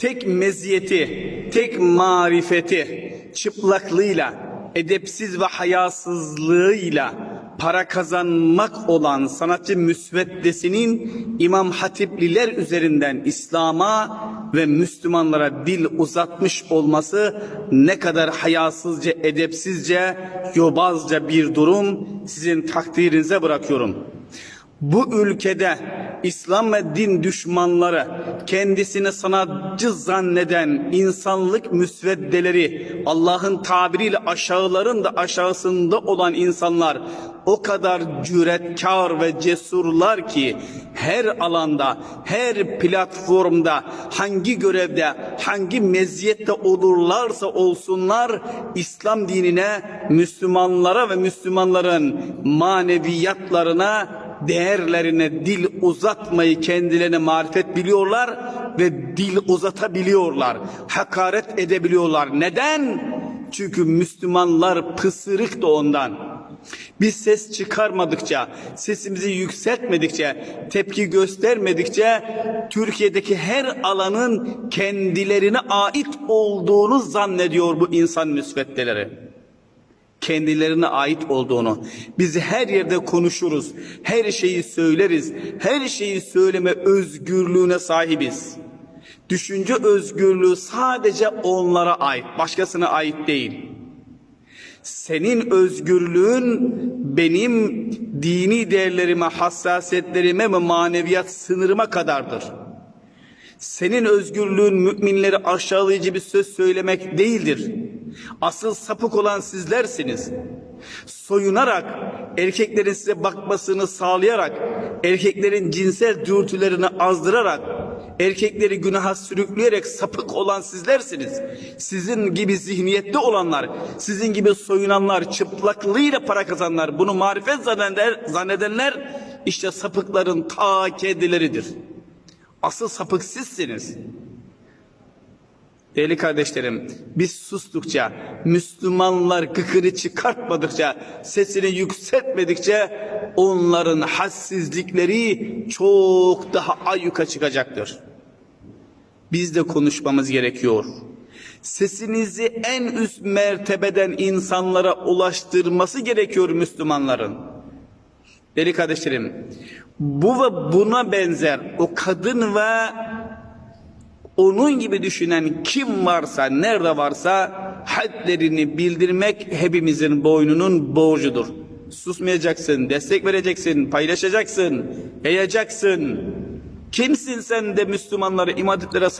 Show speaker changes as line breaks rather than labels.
tek meziyeti, tek marifeti, çıplaklığıyla, edepsiz ve hayasızlığıyla para kazanmak olan sanatçı müsveddesinin İmam Hatipliler üzerinden İslam'a ve Müslümanlara dil uzatmış olması ne kadar hayasızca, edepsizce, yobazca bir durum sizin takdirinize bırakıyorum. Bu ülkede İslam ve din düşmanları kendisini sanatçı zanneden insanlık müsveddeleri Allah'ın tabiriyle aşağıların da aşağısında olan insanlar o kadar cüretkar ve cesurlar ki her alanda, her platformda, hangi görevde, hangi meziyette olurlarsa olsunlar İslam dinine, Müslümanlara ve Müslümanların maneviyatlarına değerlerine dil uzatmayı kendilerine marifet biliyorlar ve dil uzatabiliyorlar. Hakaret edebiliyorlar. Neden? Çünkü Müslümanlar pısırık da ondan. Biz ses çıkarmadıkça, sesimizi yükseltmedikçe, tepki göstermedikçe Türkiye'deki her alanın kendilerine ait olduğunu zannediyor bu insan müsveddeleri kendilerine ait olduğunu. Biz her yerde konuşuruz, her şeyi söyleriz, her şeyi söyleme özgürlüğüne sahibiz. Düşünce özgürlüğü sadece onlara ait, başkasına ait değil. Senin özgürlüğün benim dini değerlerime, hassasiyetlerime ve maneviyat sınırıma kadardır. Senin özgürlüğün müminleri aşağılayıcı bir söz söylemek değildir. Asıl sapık olan sizlersiniz. Soyunarak, erkeklerin size bakmasını sağlayarak, erkeklerin cinsel dürtülerini azdırarak, erkekleri günaha sürükleyerek sapık olan sizlersiniz. Sizin gibi zihniyette olanlar, sizin gibi soyunanlar, çıplaklığıyla para kazananlar, bunu marifet zannedenler, zannedenler işte sapıkların ta kendileridir. Asıl sapık sizsiniz. Değerli kardeşlerim, biz sustukça, Müslümanlar gıkını çıkartmadıkça, sesini yükseltmedikçe onların hassizlikleri çok daha ayyuka çıkacaktır. Biz de konuşmamız gerekiyor. Sesinizi en üst mertebeden insanlara ulaştırması gerekiyor Müslümanların. Değerli kardeşlerim, bu ve buna benzer o kadın ve onun gibi düşünen kim varsa, nerede varsa hadlerini bildirmek hepimizin boynunun borcudur. Susmayacaksın, destek vereceksin, paylaşacaksın, yayacaksın. Kimsin sen de Müslümanları imam hatiplere sap